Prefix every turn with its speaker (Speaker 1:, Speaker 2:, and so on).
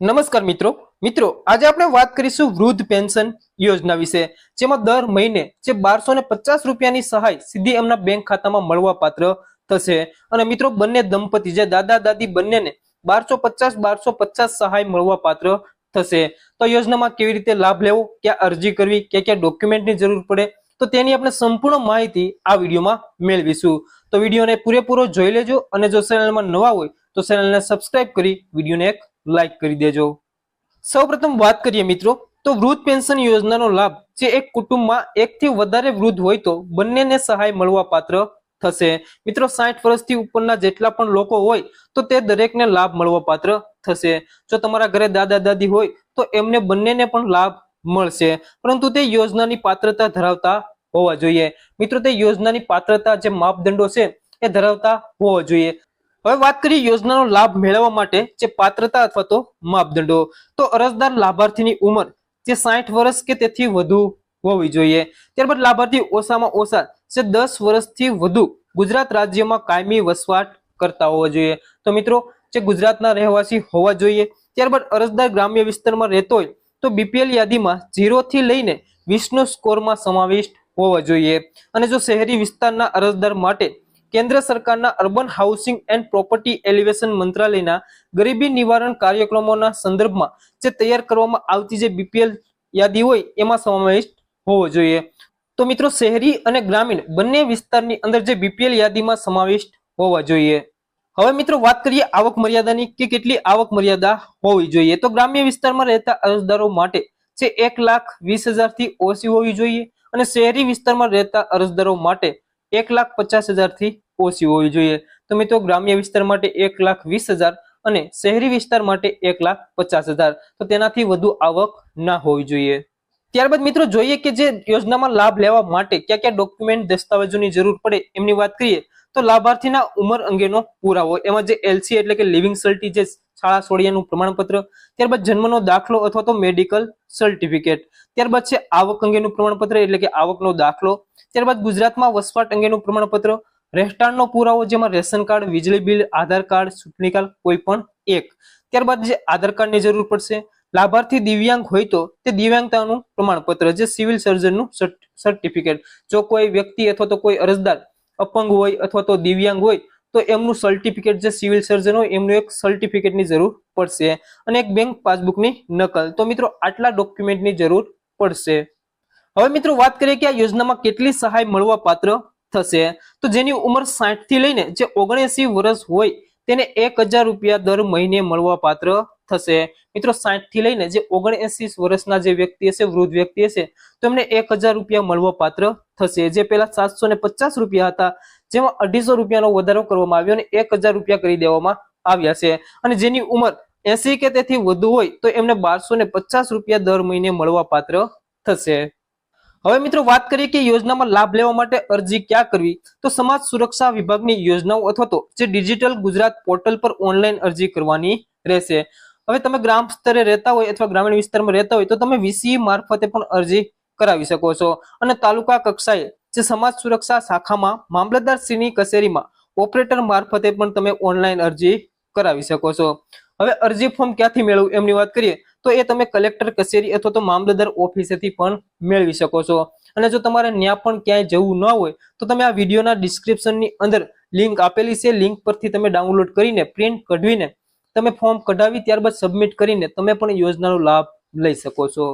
Speaker 1: નમસ્કાર મિત્રો. મિત્રો, આજે આપણે વાત કરીશું વૃદ્ધ પેન્શન યોજના વિશે, જેમાં દર મહિને જે બારસો ને પચાસ રૂપિયાની સહાય સીધી એમના બેંક ખાતામાં મળવા પાત્ર થશે. અને મિત્રો, બંને દંપતી જે દાદા, દાદી બંનેને બારસો પચાસ બારસો પચાસ સહાય મળવા પાત્ર થશે. તો યોજનામાં કેવી રીતે લાભ લેવો, ક્યાં અરજી કરવી, ક્યાં ક્યાં ડોક્યુમેન્ટની જરૂર પડે, તો તેની આપણે સંપૂર્ણ માહિતી આ વિડીયોમાં મેળવીશું. તો વિડીયોને પૂરેપૂરો જોઈ લેજો અને જો ચેનલમાં નવા હોય, તો ચેનલને સબસ્ક્રાઇબ કરી વિડીયોને એક લાઈક કરી દેજો. સૌપ્રથમ વાત કરીએ મિત્રો, તો વૃદ્ધ પેન્શન યોજનાનો લાભ, જે એક કુટુંબમાં એકથી વધારે વૃદ્ધ હોય તો બંનેને સહાય મળવા પાત્ર થશે. મિત્રો, સાઠ વર્ષથી ઉપરના જેટલા પણ લોકો હોય, તો તે દરેકને લાભ મળવા પાત્ર થશે. જો તમારા ઘરે દાદા દાદી હોય, તો એમને બંનેને પણ લાભ મળશે. પરંતુ તે યોજનાની પાત્રતા ધરાવતા હોવા જોઈએ. મિત્રો, તે યોજનાની પાત્રતા જે માપદંડો છે, એ ધરાવતા હોવા જોઈએ. હવે વાત કરીએ યોજનાનો લાભ મેળવવા માટે જે પાત્રતા અથવા તો માપદંડો. તો અરજદાર લાભાર્થીની ઉંમર જે સાઠ વર્ષ કે તેથી વધુ હોવી જોઈએ. ત્યારબાદ લાભાર્થી ઓછામાં ઓછા જે દસ વર્ષથી વધુ ગુજરાત રાજ્યમાં કાયમી વસવાટ કરતા હોવા જોઈએ. તો મિત્રો, જે ગુજરાતના રહેવાસી હોવા જોઈએ. ત્યારબાદ અરજદાર ગ્રામ્ય વિસ્તારમાં રહેતો હોય તો બીપીએલ યાદીમાં ઝીરો થી લઈને વીસનો સ્કોરમાં સમાવિષ્ટ હોવા જોઈએ. અને જો શહેરી વિસ્તારના અરજદાર માટે કેન્દ્ર સરકારના urban housing and property alleviation મંત્રાલયના ગરીબી નિવારણ કાર્યક્રમોના સંદર્ભમાં જે તૈયાર કરવામાં આવતી જે બીપીએલ યાદી હોય એમાં સમાવિષ્ટ હોવો જોઈએ. તો મિત્રો, શહેરી અને ગ્રામીણ બંને વિસ્તારની અંદર જે બીપીએલ યાદીમાં સમાવિષ્ટ હોવા જોઈએ. હવે મિત્રો, વાત કરીએ આવક મર્યાદાની કે કેટલી આવક મર્યાદા હોવી જોઈએ. તો ગ્રામ્ય વિસ્તારમાં રહેતા અરજદારો માટે જે એક લાખ વીસ હજારથી ઓછી હોવી જોઈએ અને શહેરી વિસ્તારમાં રહેતા અરજદારો માટે એક લાખ પચાસ હજારથી ઓછી હોવી જોઈએ. તો મિત્રો, ગ્રામ્ય વિસ્તાર માટે એક લાખ વીસ હજાર અને શહેરી વિસ્તાર માટે એક લાખ પચાસ હજાર. તો તેનાથી વધુ આવક ના હોવી જોઈએ. ત્યારબાદ મિત્રો જોઈએ કે જે યોજનામાં લાભ લેવા માટે કયા કયા ડોક્યુમેન્ટ દસ્તાવેજોની જરૂર પડે એમની વાત કરીએ, તો લાભાર્થીના ઉંમર અંગેનો પુરાવો, એમાં જે એલસી એટલે કે લિવિંગ સર્ટી જે શાળા સોડિયાનું પ્રમાણપત્ર, ત્યારબાદ જન્મનો દાખલો અથવા તો મેડિકલ સર્ટિફિકેટ, ત્યારબાદ છે આવક અંગેનું પ્રમાણપત્ર એટલે કે આવકનો દાખલો, ત્યારબાદ ગુજરાતમાં વસવાટ અંગેનું પ્રમાણપત્ર, રહેઠાણનો પુરાવો જેમાં રેશન કાર્ડ, વીજળી બિલ, આધાર કાર્ડ, ચૂંટણી કાર્ડ કોઈ પણ એક, ત્યારબાદ જે આધાર કાર્ડની જરૂર પડશે લાભાર્થી દિવ્યાંગ હોય તો તે દિવ્યાંગતાનું પ્રમાણપત્ર જે સિવિલ સર્જનનું સર્ટિફિકેટ. જો કોઈ વ્યક્તિ અથવા તો કોઈ અરજદાર અપંગ હોય અથવા તો દિવ્યાંગ હોય, તો એમનું સર્ટિફિકેટ જે સિવિલ સર્જન હોય, એમનું એક સર્ટિફિકેટની જરૂર પડશે અને એક બેંક પાસબુકની નકલ. તો મિત્રો, આટલા ડોક્યુમેન્ટની જરૂર પડશે. હવે મિત્રો, વાત કરીએ કે આ યોજનામાં કેટલી સહાય મળવા પાત્ર થશે? તો જેની ઉંમર સાઠથી લઈને જે ઓગણએસી વર્ષ હોય, તેને એક હજાર રૂપિયા દર મહિને મળવા પાત્ર થશે. મિત્રો સાઠથી લઈને જે ઓગણએસી વર્ષના જે વ્યક્તિ હશે, વૃદ્ધ વ્યક્તિ હશે, તો એમને એક રૂપિયા મળવા પાત્ર થશે. જે પેલા સાતસો પચાસ રૂપિયા હતા, જેમાં અઢીસો રૂપિયાનો વધારો કરવામાં આવ્યો અને એક રૂપિયા કરી દેવામાં આવ્યા છે. અને જેની ઉંમર એસી કે તેથી વધુ હોય, તો એમને બારસો રૂપિયા દર મહિને મળવા પાત્ર થશે. હવે મિત્રો વાત કરીએ કે યોજનામાં લાભ લેવા માટે અરજી ક્યાં કરવી? તો સમાજ સુરક્ષા વિભાગની યોજનાઓ અથવા તો જે ડિજિટલ ગુજરાત પોર્ટલ પર ઓનલાઈન અરજી કરવાની રહેશે. હવે તમે ગ્રામ સ્તરે રહેતા હોય અથવા ગ્રામીણ વિસ્તારમાં રહેતા હોય તો તમે વીસી મારફતે પણ અરજી કરાવી શકો છો. અને તાલુકા કક્ષાએ જે સમાજ સુરક્ષા શાખામાં મામલતદાર શ્રીની કચેરીમાં ઓપરેટર મારફતે પણ તમે ઓનલાઈન અરજી કરાવી શકો છો. હવે અરજી ફોર્મ ક્યાંથી મેળવવું એમની વાત કરીએ તો એ તમે કલેક્ટર કચેરી અથવા તો મામલતદાર ઓફિસેથી પણ મેળવી શકો છો. અને જો તમારે ત્યાં પણ ક્યાંય જવું ન હોય તો તમે આ વિડીયોના ડિસ્ક્રિપ્શનની અંદર લિંક આપેલી છે. લિંક પરથી તમે ડાઉનલોડ કરીને પ્રિન્ટ કઢવીને તમે ફોર્મ કઢાવી ત્યારબાદ સબમિટ કરીને તમે પણ યોજનાનો લાભ લઈ શકો છો.